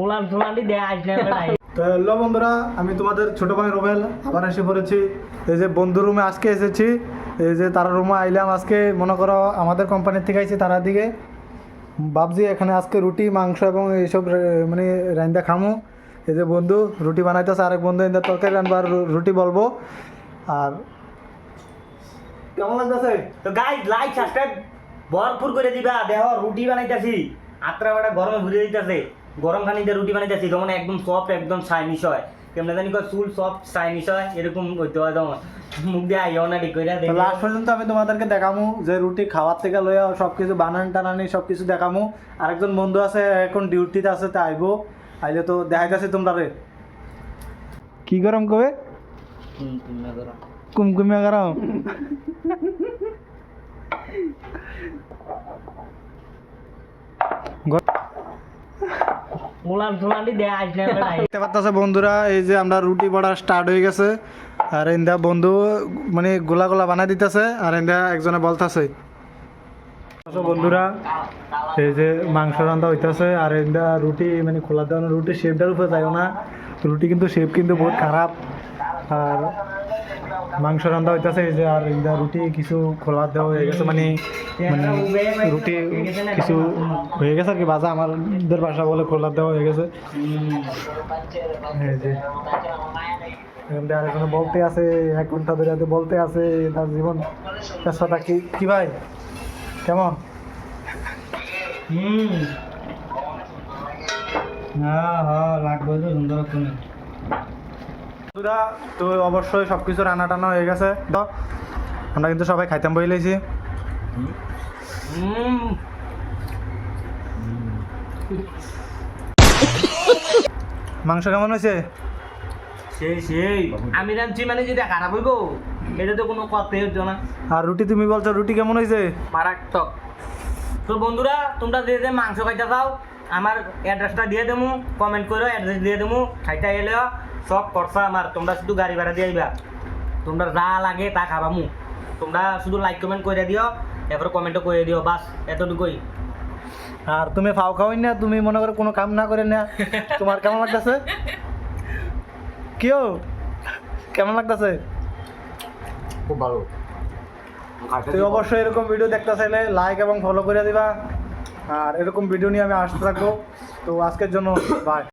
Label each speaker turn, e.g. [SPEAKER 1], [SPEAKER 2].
[SPEAKER 1] মুলান টুলান্টি দেয় না
[SPEAKER 2] তো হ্যালো বন্ধুরা আমি তোমাদের ছোট ভাই রোবেল। আবার এসে পড়েছি। এই যে বন্ধু রুমে আজকে এসেছি। এই যে তারা রুমে আইলাম আজকে। মনে করো আমাদের কোম্পানির থেকে আইছি তারা দিকে। ভাবছি এখানে আজকে রুটি মাংস এবং এইসব মানে রান্দা খামো। এই যে বন্ধু রুটি বানাইতেছে আরেক বন্ধু এদের তরকারি রানবার রুটি বলব। আর কেমন লাগতেছে?
[SPEAKER 1] তো গাইজ লাইক সাবস্ক্রাইব ভরপুর করে দিবা। দেহ রুটি বানাইতেছি। আত্রা গরমে ঘুরে দিতেছে গরম খানিতে রুটি বানাইতাছি যেমন একদম সফট একদম চাইনিজ হয়। কেমন জানি কয় চুল সফট চাইনিজ হয় এরকম হইতে হয় যেমন। মুখ দিয়ে আইও না ঠিক করে
[SPEAKER 2] লাস্ট পর্যন্ত আমি তোমাদেরকে দেখামু যে রুটি খাওয়ার থেকে লইয়া সব কিছু বানান টানানি সব কিছু দেখামু। আরেকজন বন্ধু আছে এখন ডিউটিতে আছে তা আইবো। আইলে তো দেখা গেছে তোমরা রে। কি গরম কবে? কুমকুমিয়া গরম।
[SPEAKER 1] দেয় বেড়াই
[SPEAKER 2] দেখতে বন্ধুরা, এই যে আমরা রুটি বড়া স্টার্ট হয়ে গেছে। আর বন্ধু মানে গোলা গোলা বানাই দিতেছে, আর এন্দা একজনে বলতাছে। বন্ধুরা, এই যে মাংস রান্না হইতাছে, আর এন্দা রুটি মানে খোলা রুটি শেপটার উপরে যাইও না। রুটি কিন্তু শেপ কিন্তু বহুত খারাপ। আর মাংস রান্না হইতেছে যে আর এন্দা রুটি কিছু খোলা দেওয়া হয়ে গেছে মানে মানে রুটি কিছু হয়ে গেছে আর কি বাজা আমাদের বাসা বলে খোলা দেওয়া হয়ে গেছে। যে, এখান বলতে আছে, এক ঘণ্টা ধরে বলতে আছে, তার জীবন ব্যস্ততা কি কি ভাই? কেমন?
[SPEAKER 1] হুম। হ্যাঁ হ্যাঁ লাগবে তো সুন্দর তুমি
[SPEAKER 2] তো অবশ্যই সব কিছু রান্না টান্না হয়ে গেছে। তো আমরা কিন্তু সবাই খাইতাম বই
[SPEAKER 1] হুম।
[SPEAKER 2] মাংস কেমন হয়েছে?
[SPEAKER 1] সেই সেই। আমি রাঁধছি মানে যেটা খারাপ হইব এটা তো কোনো কথাই হচ্ছে না।
[SPEAKER 2] আর রুটি তুমি বলছো রুটি কেমন হয়েছে?
[SPEAKER 1] মারাত্মক। তো বন্ধুরা তোমরা যে যে মাংস খাইতে চাও আমার অ্যাড্রেসটা দিয়ে দেবো কমেন্ট করো অ্যাড্রেস দিয়ে দেবো খাইতে এলে সব খরচা আমার তোমরা শুধু গাড়ি ভাড়া দিয়ে আইবা তোমরা যা লাগে তা খাবামু তোমরা শুধু লাইক কমেন্ট করে দিও এরপর কমেন্টও করে দিও বাস এতটুকুই
[SPEAKER 2] আর তুমি ফাও খাওয়াই না তুমি মনে করো কোনো কাম না করে না। তোমার কেমন লাগতেছে? কেউ কেমন লাগতেছে?
[SPEAKER 1] খুব ভালো।
[SPEAKER 2] তুই অবশ্যই এরকম ভিডিও দেখতে চাইলে লাইক এবং ফলো করে দিবা। আর এরকম ভিডিও নিয়ে আমি আসতে থাকব। তো আজকের জন্য বাই